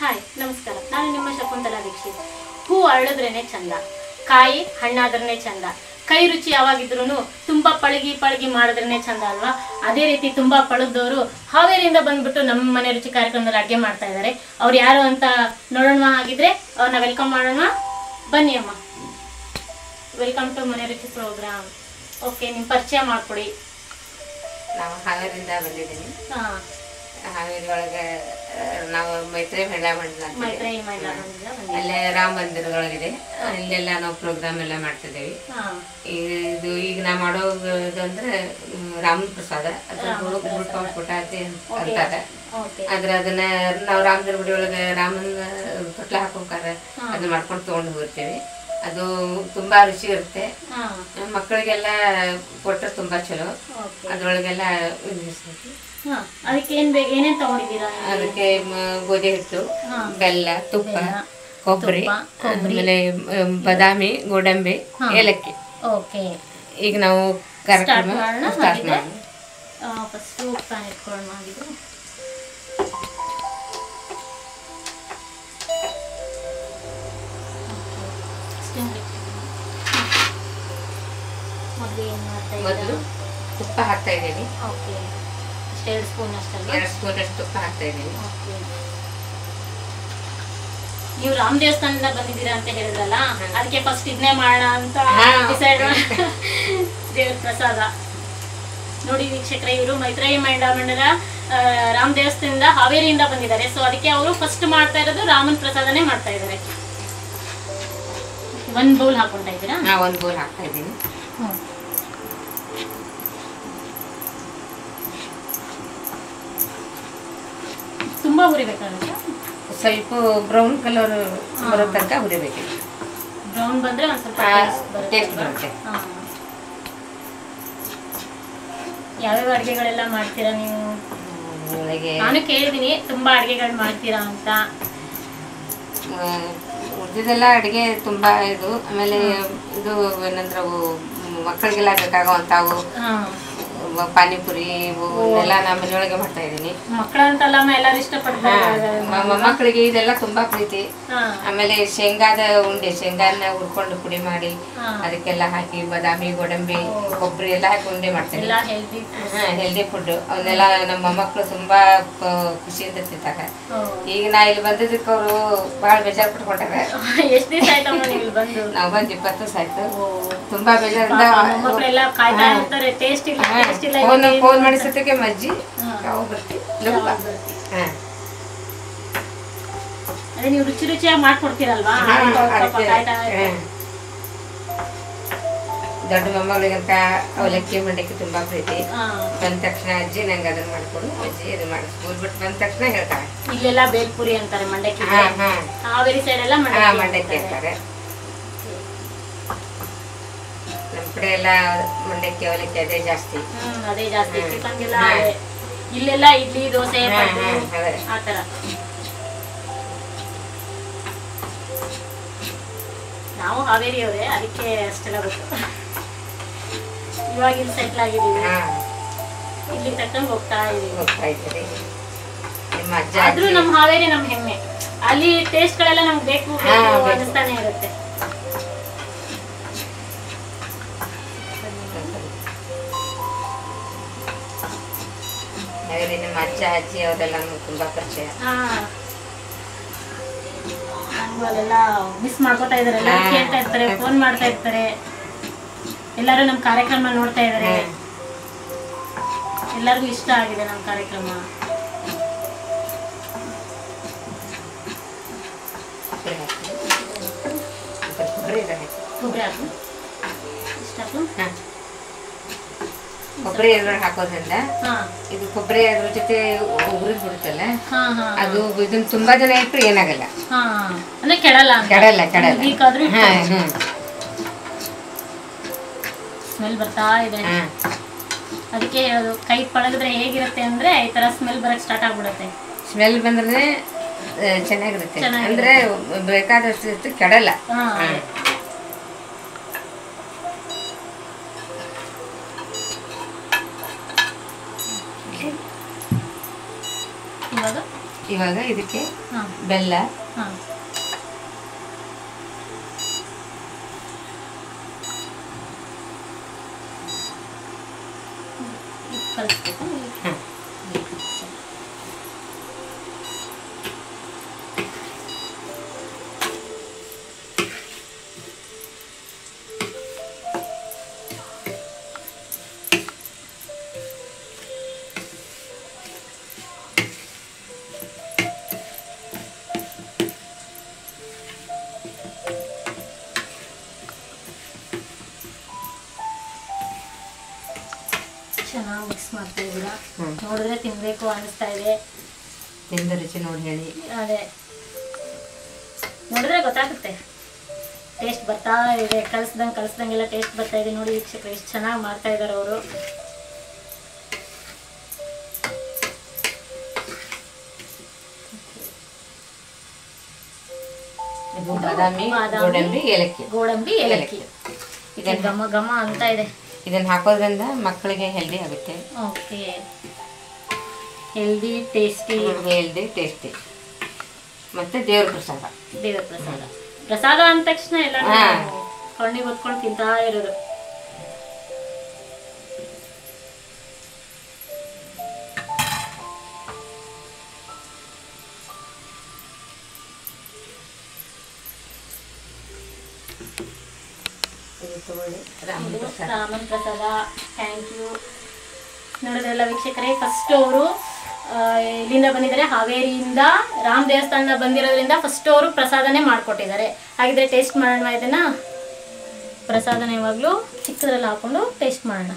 Hi ನಮಸ್ಕಾರ. ನಾನು ನಿಮ್ಮ ಶಕುಂತಲಾ ದೀಕ್ಷಿತ್. ಹೂ ಅರಳಿದ್ರೇನೆ ಚಂದ ಕಾಯಿ ಹಣ್ಣಾದ್ರೇ ಚಂದ ಕೈ ರುಚಿ ಯಾವಾಗಿದ್ರು ತುಂಬಾ ಪಳಗಿ ಪಳಗಿ ಮಾಡಿದ್ರೇನೆ ಚಂದ ಅಲ್ವಾ? ಅದೇ ರೀತಿ ತುಂಬಾ ಪಳಗ್ದವರು ಹಾವೇರಿಯಿಂದ ಬಂದ್ಬಿಟ್ಟು ನಮ್ಮ ಮನೆ ರುಚಿ ಕಾರ್ಯಕ್ರಮದಲ್ಲಿ ಅಡುಗೆ ಮಾಡ್ತಾ ಇದ್ದಾರೆ ಅವ್ರು ಯಾರು ಅಂತ ನೋಡೋಣ ಆಗಿದ್ರೆ ಅವ್ರನ್ನ ವೆಲ್ಕಮ್ ಮಾಡೋಣ ಬನ್ನಿ ಅಮ್ಮ. ವೆಲ್ಕಮ್ ಟು ಮನೆ ರುಚಿ ಪ್ರೋಗ್ರಾಮ್. ಓಕೆ ನಿಮ್ಮ ಪರಿಚಯ ಮಾಡಿಕೊಡಿ. ನಾವು ಹಾವೇರಿಂದ ಬಂದಿದ್ದೀನಿ. ಹಾವೇರಿ ಒಳಗೆ ನಾವು ಮೈತ್ರಿ ಮಹಿಳಾ ಮಂಡಲ. ಅಲ್ಲೇ ರಾಮ ಮಂದಿರದೊಳಗಿದೆ. ಇಲ್ಲೆಲ್ಲ ನಾವು ಪ್ರೋಗ್ರಾಮ್ ಎಲ್ಲ ಮಾಡ್ತಿದ್ದೇವೆ. ಇದು ಈಗ ನಾ ಮಾಡೋದು ಅಂದ್ರೆ ಮ್, ರಾಮನ ಪ್ರಸಾದ. ಅದ್ರ ಪುಟಾತಿ ಅಂತಾರೆ. ಆದ್ರೆ ಅದನ್ನ ನಾವು ರಾಮದೇವ್ರ ಗುಡಿ ಒಳಗೆ ರಾಮನ ತೊಟ್ಲ ಹಾಕೋಕಾರ ಅದನ್ನ ಮಾಡ್ಕೊಂಡು ತಗೊಂಡು ಹೋಗ್ತೀವಿ. ಅದು ತುಂಬಾ ರುಚಿ ಇರುತ್ತೆ. ಮಕ್ಕಳಿಗೆಲ್ಲ ಕೊಟ್ಟರೆ ತುಂಬಾ ಚಲೋ. ಅದ್ರೊಳಗೆಲ್ಲ ಅದಕ್ಕೆ ಏನೇನ್ ತಗೊಂಡಿದ್ದೀರಾ? ಅದಕ್ಕೆ ಗೋಧಿ ಹಿಟ್ಟು ಬೆಲ್ಲ ತುಪ್ಪ ಕೊಬ್ಬರಿ ಆಮೇಲೆ ಬದಾಮಿ ಗೋಡಂಬಿ ಏಲಕ್ಕಿ. ಈಗ ನಾವು ಕಾರ್ಯಕ್ರಮ ಮಾಡೋಣ ಸ್ಟಾರ್ಟ್ ಮಾಡೋಣ. ಫಸ್ಟ್ ಪ್ಯಾನ್ ಇಟ್ಕೊಳ್ಳೋಣ ಆಗಿದ್ದು ಮೊದಲು ತುಪ್ಪ ಹಾಕ್ತಾ ಇದ್ದೀನಿ. ಓಕೆ. ಎರಡು ಸ್ಪೂನ್ ಅಷ್ಟಲ್ಲ ಎರಡು ಸ್ಪೂನ್ ಅಷ್ಟು ತುಪ್ಪ ಹಾಕ್ತಾ ಇದ್ದೀನಿ. ನೀವು ರಾಮ್ ದೇವಸ್ಥಾನದಿಂದ ಬಂದಿದ್ದೀರಾ ಅಂತ ಹೇಳಿದ್ರಲ್ಲ ಅದಕ್ಕೆ ಫಸ್ಟ್ ಇದನ್ನೇ ಮಾಡೋಣ ಅಂತ. ಡಿಸೈಡ್ ದೇವ್ರ ಪ್ರಸಾದ. ನೋಡಿ ವೀಕ್ಷಕರೇ ಇವರು ಮೈತ್ರೇಯಿ ಮೈಂಡ ಮಂಡಲ ಆ, ರಾಮ್ ದೇವಸ್ಥಾನದಿಂದ ಹಾವೇರಿಯಿಂದ ಬಂದಿದ್ದಾರೆ. ಸೊ ಅದಕ್ಕೆ ಅವರು ಫಸ್ಟ್ ಮಾಡ್ತಾ ಇರೋದು ರಾಮನ್ ಪ್ರಸಾದನೇ ಮಾಡ್ತಾ ಇದ್ದಾರೆ. ಒಂದ್ ಬೌಲ್ ಹಾಕೊಂತಾ ಇದ್ದೀರಾ? ಒಂದು ಬೌಲ್ ಹಾಕ್ತಾ ಇದ್ದೀನಿ. ತುಂಬಾ ಹುರಿಬೇಕಾಗುತ್ತೆ? ಸ್ವಲ್ಪ ಬ್ರೌನ್ ಕಲರ್ ಬರೋ ತನಕ ಹುರಿಬೇಕು. ಬ್ರೌನ್ ಬಂದ್ರೆ ಒಂದ್ ಸ್ವಲ್ಪ ಟೇಸ್ಟ್ ಬರುತ್ತೆ? ಯಾವ್ಯಾವ ಅಡ್ಗೆಗಳೆಲ್ಲ ಮಾಡ್ತೀರಾ ನೀವು? ನಾನು ಕೇಳಿದೀನಿ ತುಂಬಾ ಅಡ್ಗೆಗಳು ಮಾಡ್ತೀರಾ ಅಂತ. ಉಳಿದೆಲ್ಲ ಅಡುಗೆ ತುಂಬಾ ಇದು. ಆಮೇಲೆ ಇದು ಏನಂದ್ರೆ ಮಕ್ಕಳಿಗೆಲ್ಲ ಬೇಕಾಗುವಂಥವು. ಪಾನಿಪುರಿ ಎಲ್ಲ ನಮ್ಮ ಮನೆಯೊಳಗೆ ಮಾಡ್ತಾ ಇದ್ದೀನಿ. ಮಕ್ಕಳಿಗೆ ಇದೆಲ್ಲ ತುಂಬಾ ಪ್ರೀತಿ. ಆಮೇಲೆ ಶೇಂಗಾದ ಉಂಡೆ ಶೇಂಗಾನ ಹುರ್ಕೊಂಡು ಪುಡಿ ಮಾಡಿ. ಅದಕ್ಕೆಲ್ಲ ಹಾಕಿ ಬಾದಾಮಿ ಗೋಡಂಬಿ ಕೊಬ್ಬರಿ ಎಲ್ಲ ಹಾಕಿ ಉಂಡೆ ಮಾಡ್ತೀನಿ. ಹಾ ಹೆಲ್ದಿ ಫುಡ್ ಅವನ್ನೆಲ್ಲ ನಮ್ಮ ಮೊಮ್ಮಕ್ಕಳು ತುಂಬಾ ಖುಷಿಯಿಂದ ತಿಂತಾರೆ. ಈಗ ನಾ ಇಲ್ಲಿ ಬಂದಿದ್ದಕ್ಕೆ ಅವರು ಬಹಳ ಬೇಜಾರು ಪಟ್ಕೊಂಡಾರ ನೀವು ಬಂದು? ಇಪ್ಪತ್ತು ಸಾಯ್ತು ಆಯ್ತು. ತುಂಬಾ ಬೇಜಾರಿಂದ ಫೋನ್ ಫೋನ್ ಮಜ್ಜಿ ನಾವು ಬರ್ತೀವಿ ಯಾವಾಗ ಲಘು. ಬರ್ತೀವಿ? ಹಾ. ಅದೇ ನೀವು ರುಚಿ ರುಚಿಯಾಗಿ ಮಾಡ್ಕೊಡ್ತೀರಲ್ವಾ. ದೊಡ್ಡ ಮೊಮ್ಮಗಳಿಗಂತ ಅವಲಕ್ಕಿ ಮಂಡಕ್ಕಿ ತುಂಬಾ ಪ್ರೀತಿ. ಬಂದ ತಕ್ಷಣ ಅಜ್ಜಿ ನಂಗೆ ಅದನ್ನ ಮಾಡ್ಕೊಡು ಅಜ್ಜಿ ಇದು ಮಾಡಿ ಸ್ಕೂಲ್ ಬಿಟ್ಟು ಬಂದ ತಕ್ಷಣ ಹೇಳ್ತಾಳೆ ಇಲ್ಲೆಲ್ಲ ಬೇಲ್ಪುರಿ ಅಂತಾರೆ ಮಂಡಕ್ಕಿ ಹಾ ಹಾ ಹಾವೇರಿ ಸೈಡ್ ಎಲ್ಲ ಹಾ ಮಂಡಕ್ಕಿ ಮಂಡಕ್ಕಿ ಅಂತಾರೆ. ಕಡೆ ಎಲ್ಲ ಮಂಡಕ್ಕಿ ಅವಲಕ್ಕಿ ಅದೇ ಜಾಸ್ತಿ. ಹ್ಮ್ ಅದೇ ಜಾಸ್ತಿ. ಚಿಕನ್ಗೆಲ್ಲ ಅದೇ. ಇಲ್ಲೆಲ್ಲ ಇಡ್ಲಿ ದೋಸೆ ಹಾ, ಪಡ್ಡು ಹಾ, ಅದೇ. ಆ ತರ ನಾವು ಹಾವೇರಿಯವರೇ ಅದಕ್ಕೆ ಅಷ್ಟೆಲ್ಲ ಗೊತ್ತು. ಇವಾಗ ಇಲ್ಲಿ ಸೆಟ್ಲ್ ಆಗಿದ್ದೀವಿ. ಹಾ. ಇಲ್ಲಿ ತಕ್ಕಂಗೆ ಹೋಗ್ತಾ ಇದೀವಿ ಹೋಗ್ತಾ ಇದ್ದೀರಿ. ನಿಮ್ಮ ಅಜ್ಜ ಆದ್ರೂ ನಮ್ ನಮ್ಮ ಹಾವೇರಿ ನಮ್ ಹೆಮ್ಮೆ. ಅಲ್ಲಿ ಟೇಸ್ಟ್ ಗಳೆಲ್ಲ ನಮ್ಗೆ ಬೇಕು ಹಾ, ಬೇಕು ಬೇಕು. ಅನಿಸ್ತಾನೆ ಇರುತ್ತೆ. ನಿಮ್ಮ ಅಜ್ಜ ಅಜ್ಜಿ ಅವರೆಲ್ಲ ತುಂಬಾ ಪರಿಚಯ. ಅಲ್ಲೆಲ್ಲ ಮಿಸ್ ಮಾಡ್ಕೋತಾ ಇದಾರೆ ಕೇಳ್ತಾ ಇರ್ತಾರೆ ಫೋನ್ ಮಾಡ್ತಾ ಇರ್ತಾರೆ. ಎಲ್ಲರೂ ನಮ್ಮ ಕಾರ್ಯಕ್ರಮ ನೋಡ್ತಾ ಇದಾರೆ. ಎಲ್ಲರಿಗೂ ಇಷ್ಟ ಆಗಿದೆ ನಮ್ಮ ಕಾರ್ಯಕ್ರಮ. ಕೊಬ್ಬರಿ ಇಷ್ಟ. ಕೊಬ್ಬರಿ ಎರಡು ಹಾಕೋದ್ರಿಂದ ಹಾ. ಇದು ಕೊಬ್ಬರಿ ಅದ್ರ ಜೊತೆ ಉರಿದ್ ಬಿಡುತ್ತಲ್ಲ ಅದು ಇದನ್ನ ತುಂಬಾ ಜನ ಇಟ್ಟರು ಏನಾಗಲ್ಲ. ಅಂದ್ರೆ ಕೆಡಲ್ಲ ಕೆಡಲ್ಲ ಕೆಡಲ್ಲ. ಬೇಕಾದ್ರೂ ಸ್ಮೆಲ್ ಬರ್ತಾ ಇದೆ. ಅದಕ್ಕೆ ಹೇಳೋದು ಕೈ ಪಳಗಿದ್ರೆ ಹೇಗಿರುತ್ತೆ ಅಂದ್ರೆ ಈ ತರ ಸ್ಮೆಲ್ ಬರಕ್ ಸ್ಟಾರ್ಟ್ ಆಗ್ಬಿಡುತ್ತೆ. ಸ್ಮೆಲ್ ಬಂದ್ರೆ ಚೆನ್ನಾಗಿರುತ್ತೆ. ಅಂದ್ರೆ ಬೇಕಾದಷ್ಟು ಕೆಡಲ್ಲ ಹಾ ಹಾ. ಇವಾಗ ಇವಾಗ ಇದಕ್ಕೆ ಹಾಂ. ಬೆಲ್ಲ. ಹಾಂ. ಕಲಿಸ್ಬೇಕು. ಮಿಕ್ಸ್ ಮಾಡ್ತಾ ಇದ್ದೀರಾ. ನೋಡಿದ್ರೆ ತಿನ್ಬೇಕು ಅನಿಸ್ತಾ ಇದೆ ತಿಂದ ರುಚಿ ನೋಡಿ ಹೇಳಿ. ಅದೇ. ನೋಡಿದ್ರೆ ಗೊತ್ತಾಗುತ್ತೆ. ಟೇಸ್ಟ್ ಬರ್ತಾ ಇದೆ. ಕಲಿಸ್ದಂಗೆ ಕಲಿಸ್ದಂಗೆಲ್ಲ ಟೇಸ್ಟ್ ಬರ್ತಾ ಇದೆ ನೋಡಿ ವೀಕ್ಷಕರು ಎಷ್ಟು ಚೆನ್ನಾಗಿ ಮಾಡ್ತಾ ಇದ್ದಾರೆ ಅವರು ಬಾದಾಮಿ, ಗೋಡಂಬಿ ಏಲಕ್ಕಿ. ಗೋಡಂಬಿ ಏಲಕ್ಕಿ. ಇದೆ ಗಮ ಘಮ ಘಮ ಅಂತ ಇದೆ. ಇದನ್ನ ಹಾಕೋದ್ರಿಂದ ಮಕ್ಕಳಿಗೆ ಹೆಲ್ದಿ ಆಗುತ್ತೆ. Okay healthy tasty healthy tasty ಮತ್ತೆ ದೇವ್ರ ಪ್ರಸಾದ. ದೇವ್ರ ಪ್ರಸಾದ. ಪ್ರಸಾದ ಅಂದ ತಕ್ಷಣ ಎಲ್ಲ. ಕಣ್ಣಿಗೆ ಹೊತ್ಕೊಂಡು ತಿಂತಾ ಇರೋದು. ಇದು ತಗೊಳ್ಳಿ. ರಾಮನ್ ಪ್ರಸಾದ. ಥ್ಯಾಂಕ್ ಯು ನೋಡೋದೆಲ್ಲ ವೀಕ್ಷಕರೇ ಫಸ್ಟ್ ಅವರು ಇಲ್ಲಿಂದ ಬಂದಿದ್ದಾರೆ. ಹಾವೇರಿಯಿಂದ ರಾಮ್ ದೇವಸ್ಥಾನದ ಬಂದಿರೋದ್ರಿಂದ ಫಸ್ಟ್ ಅವರು ಪ್ರಸಾದನೇ ಮಾಡಿಕೊಟ್ಟಿದ್ದಾರೆ. ಹಾಗಿದ್ರೆ ಟೇಸ್ಟ್ ಮಾಡೋಣ ಇದನ್ನ. ಪ್ರಸಾದನ ಯಾವಾಗಲೂ ಚಿಕ್ಕದ್ರಲ್ಲಿ ಹಾಕೊಂಡು ಟೇಸ್ಟ್ ಮಾಡೋಣ.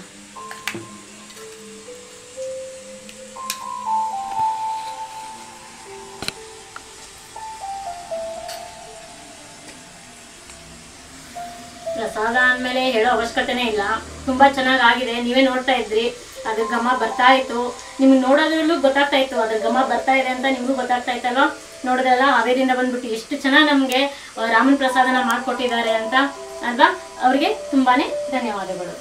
ಪ್ರಸಾದ ಅಂದಮೇಲೆ ಹೇಳೋ ಅವಶ್ಯಕತೆನೇ ಇಲ್ಲ. ತುಂಬಾ ಚೆನ್ನಾಗಿ ಆಗಿದೆ ನೀವೇ ನೋಡ್ತಾ ಇದ್ರಿ. ಅದ್ರ ಘಮ ಬರ್ತಾ ಇತ್ತು. ನಿಮ್ಗೆ ನೋಡೋದ್ರಲ್ಲೂ ಗೊತ್ತಾಗ್ತಾ ಇತ್ತು, ಅದ್ರ ಘಮ ಬರ್ತಾ ಇದೆ ಅಂತ ನಿಮಗೂ ಗೊತ್ತಾಗ್ತಾ ಇತ್ತಲ್ವ? ನೋಡಿದ್ರಲ್ಲ ಹಾವೇರಿಯಿಂದ ಬಂದ್ಬಿಟ್ಟು ಎಷ್ಟು ಚೆನ್ನಾಗಿ ನಮಗೆ ರಾಮನ್ ಪ್ರಸಾದನ ಮಾಡಿಕೊಟ್ಟಿದ್ದಾರೆ ಅಂತ, ಅಲ್ವಾ? ಅವ್ರಿಗೆ ತುಂಬಾನೇ ಧನ್ಯವಾದಗಳು.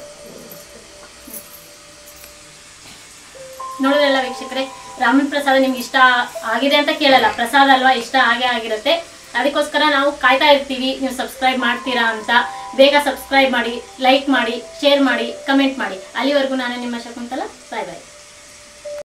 ನೋಡಿದ್ರಲ್ಲ ವೀಕ್ಷಕರೇ? ರಾಮನ್ ಪ್ರಸಾದ ನಿಮ್ಗೆ ಇಷ್ಟ ಆಗಿದೆ ಅಂತ ಕೇಳಲ್ಲ. ಪ್ರಸಾದ ಅಲ್ವಾ? ಇಷ್ಟ ಆಗೇ ಆಗಿರುತ್ತೆ. ಅದಕ್ಕೋಸ್ಕರ ನಾವು ಕಾಯ್ತಾ ಇರ್ತೀವಿ. ನೀವು ಸಬ್ಸ್ಕ್ರೈಬ್ ಮಾಡ್ತೀರಾ ಅಂತ. ಬೇಗ ಸಬ್ಸ್ಕ್ರೈಬ್ ಮಾಡಿ ಲೈಕ್ ಮಾಡಿ ಶೇರ್ ಮಾಡಿ ಕಮೆಂಟ್ ಮಾಡಿ. ಅಲ್ಲಿವರೆಗೂ ನಾನು ನಿಮ್ಮ ಶಕುಂತಲ ಬಾಯ್ ಬಾಯ್